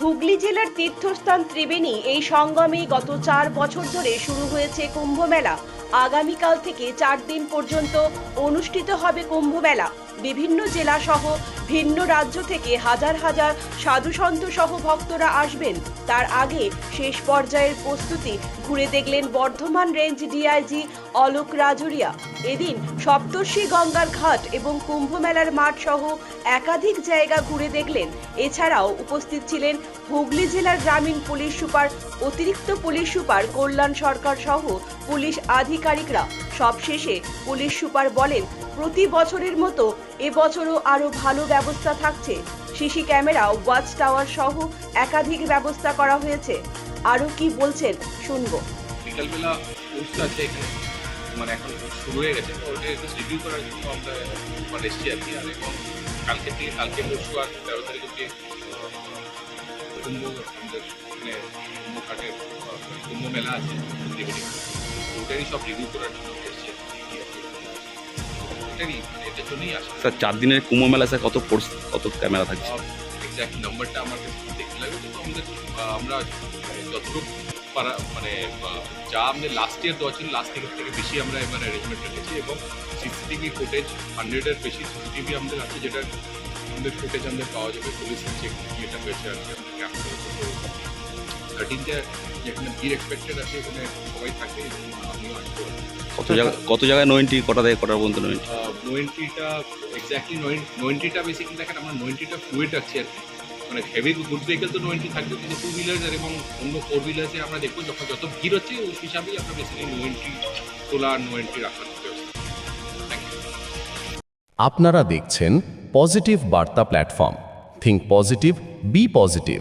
হুগলি জেলার তীর্থস্থান ত্রিবেণী এই সঙ্গমে গত চার বছর ধরে শুরু হয়েছে কুম্ভ মেলা আগামীকাল থেকে চার দিন পর্যন্ত অনুষ্ঠিত হবে কুম্ভ মেলা বিভিন্ন জেলা সহ ভিন্ন রাজ্য থেকে হাজার হাজার সাধুসন্ত সহ ভক্তরা আসবেন। তার আগে শেষ পর্যায়ের প্রস্তুতি ঘুরে দেখলেন বর্ধমান রেঞ্জ ডিআইজি অলোক রাজুরিয়া। এদিন সপ্তর্ষি গঙ্গার ঘাট এবং কুম্ভ মেলার মাঠ সহ একাধিক জায়গা ঘুরে দেখলেন। এছাড়াও উপস্থিত ছিলেন হুগলি জেলার গ্রামীণ পুলিশ সুপার, অতিরিক্ত পুলিশ সুপার কল্যাণ সরকার সহ পুলিশ আধিকারিকরা। সবশেষে পুলিশ সুপার বলেন, প্রতি বছরের মতো এবছরও আরও ভালো ব্যবস্থা থাকছে। সিসি ক্যামেরা, ওয়াচ টাওয়ার সহ একাধিক ব্যবস্থা করা হয়েছে। আরও কি বলছেন, শুনব। বিকালবেলা আছে এখানে। মানে এখন শুরু হয়ে গেছে ওটা একটু রিভিউ করার জন্য আমরা মানে এসেছি আর কি। আর এবং কালকে থেকে, কালকে পরশু আর তেরো তারিখ অব্দি কুম্ভ মানে কুম্ভ ঘাটের কুম্ভ মেলা আছে ওটারই সব রিভিউ করার জন্য। এটারই মানে জন্যই আসা। স্যার চার দিনের কুম্ভ মেলা স্যার কত ফোর্স কত ক্যামেরা থাকছে? এক্স্যাক্ট নাম্বারটা আমার কাছে দেখতে লাগবে। কিন্তু আমাদের আমরা যতটুকু পারা মানে যা আমাদের লাস্ট ইয়ার দেওয়া ছিল লাস্ট ইয়ার থেকে বেশি আমরা এবার অ্যারেঞ্জমেন্ট রেখেছি এবং সিসিটিভি ফুটেজ হান্ড্রেডের বেশি সিসিটিভি আমাদের আছে যেটা আমাদের ফুটেজ আমাদের পাওয়া যাবে। পুলিশ চেক যেটা হয়েছে আর কি আমাদের ক্যাম্প করেছে তো থার্টিনটা যেখানে ভিড় এক্সপেক্টেড আছে এখানে? সবাই থাকে কত জায়গা কত জায়গায় নয়েন্টি কটা থেকে কটার পর্যন্ত নয়েন্টি নোয়েন্টিটা এক্স্যাক্টলি নোয়েন্টিটা বেসিক্যালি দেখেন আমরা নোয়েন্টিটা রাখছি আর মানে হেভি গুড ভেহিকেল তো নোয়েন্টি থাকবে কিন্তু টু হুইলার্স এবং অন্য ফোর হুইলার্সে আমরা দেখব যখন যত ভিড় হচ্ছে ওই হিসাবেই আমরা বেসিক্যালি নোয়েন্টি তোলা আর নোয়েন্টি রাখার আপনারা দেখছেন পজিটিভ বার্তা platform think positive be positive